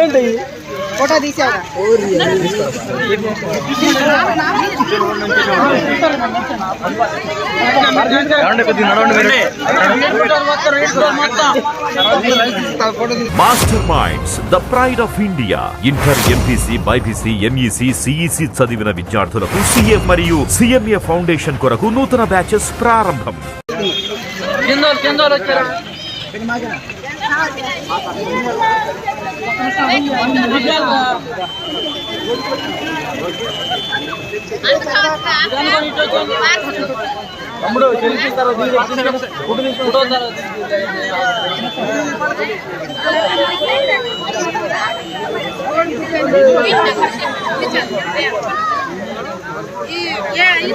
ఏంటి ఫోటో తీసావు master minds the pride of India inter MPC BiPC MEC CEC చదివిన విద్యార్థులకు సీఏ మరియు సిఎంఏ ఫౌండేషన్ కొరకు నూతన బ్యాచెస్ ప్రారంభం. తమ్ముడు చెల్లి ఫోటో Yeah, you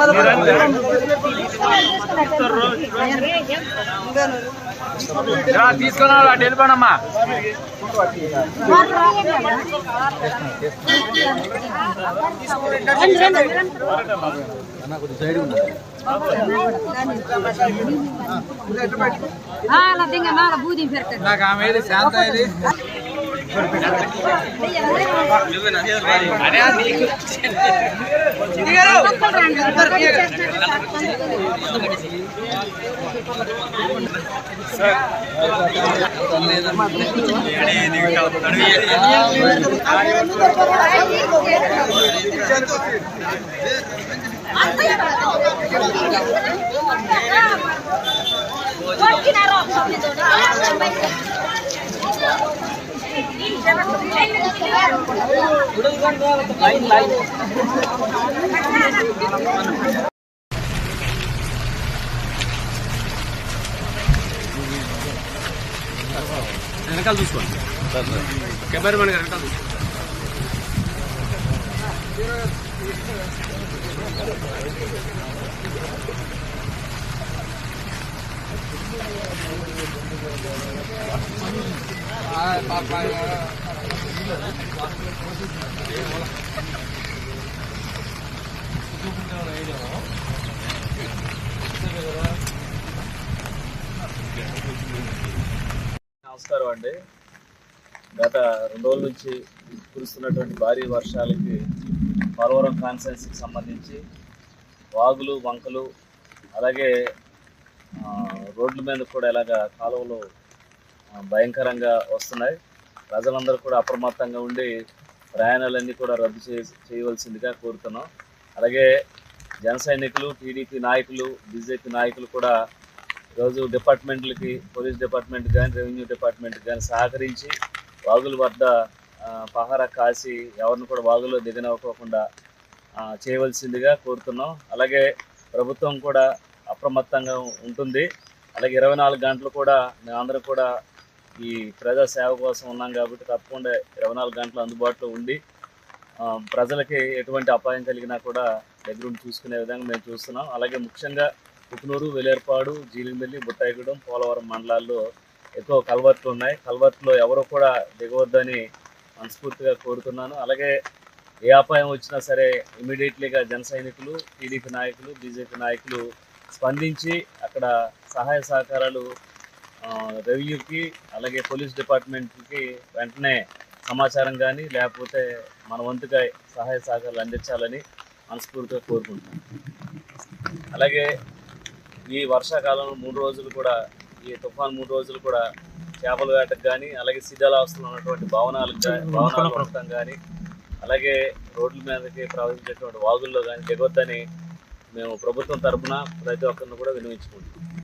పద. తీసుకున్నాడు అటు వెళ్ళిపోనమ్మా nada, budi ferta. నాకు ఆమె ఏది శాంత ఏది వెనకాల చూసుకోండి. కెమెరామెన్ గారు వెనకాల చూసుకోండి. పాప నమస్కారం అండి. గత రెండు రోజుల నుంచి కురుస్తున్నటువంటి భారీ వర్షాలకి పోలవరం కాన్ఫరెన్స్కి సంబంధించి వాగులు వంకలు అలాగే రోడ్ల మీద కూడా ఇలాగ కాలువలు భయంకరంగా వస్తున్నాయి. ప్రజలందరూ కూడా అప్రమత్తంగా ఉండి ప్రయాణాలన్నీ కూడా రద్దు చే చేయవలసిందిగా కోరుతున్నాం. అలాగే జన సైనికులు టీడీపీ నాయకులు బీజేపీ నాయకులు కూడా ఈరోజు డిపార్ట్మెంట్లకి పోలీస్ డిపార్ట్మెంట్ కానీ రెవెన్యూ డిపార్ట్మెంట్ కానీ సహకరించి వాగుల వద్ద పహారా కాసి ఎవరిని కూడా వాగులో దిగనివ్వకోకుండా చేయవలసిందిగా కోరుతున్నాం. అలాగే ప్రభుత్వం కూడా అప్రమత్తంగా ఉంటుంది. అలాగే ఇరవై నాలుగు గంటలు కూడా మేమందరం కూడా ఈ ప్రజా సేవ కోసం ఉన్నాం కాబట్టి తప్పకుండా ఇరవై నాలుగు గంటలు అందుబాటులో ఉండి ప్రజలకి ఎటువంటి అపాయం కలిగినా కూడా దగ్గరుండి చూసుకునే విధంగా మేము చూస్తున్నాం. అలాగే ముఖ్యంగా కుకునూరు వెలేర్పాడు జీలిమిల్లి బుట్టాయిగూడెం పోలవరం మండలాల్లో ఎక్కువ కల్వర్ట్లు ఉన్నాయి. కల్వర్ట్లో ఎవరు కూడా దిగవద్దని మనస్ఫూర్తిగా కోరుతున్నాను. అలాగే ఏ అపాయం వచ్చినా సరే ఇమీడియట్లీగా జన సైనికులు టీడీపీ నాయకులు బీజేపీ నాయకులు స్పందించి అక్కడ సహాయ సహకారాలు రెవెన్యూకి అలాగే పోలీస్ డిపార్ట్మెంట్కి వెంటనే సమాచారం కానీ లేకపోతే మన వంతుగా సహాయ సహకారాలు అందించాలని మనస్ఫూర్తిగా కోరుకుంటున్నాను అలాగే ఈ వర్షాకాలంలో మూడు రోజులు కూడా ఈ తుఫాన్ మూడు రోజులు కూడా చేపల వేటకు కానీ అలాగే శిథిలావస్థలో ఉన్నటువంటి భవనాలకు కానీ భవనాలు ఉండటం కానీ అలాగే రోడ్ల మీదకి ప్రవహించేటువంటి వాగుల్లో కానీ దిగొద్దని మేము ప్రభుత్వం తరపున ప్రతి ఒక్కరిని కూడా వినియోగించుకుంటాం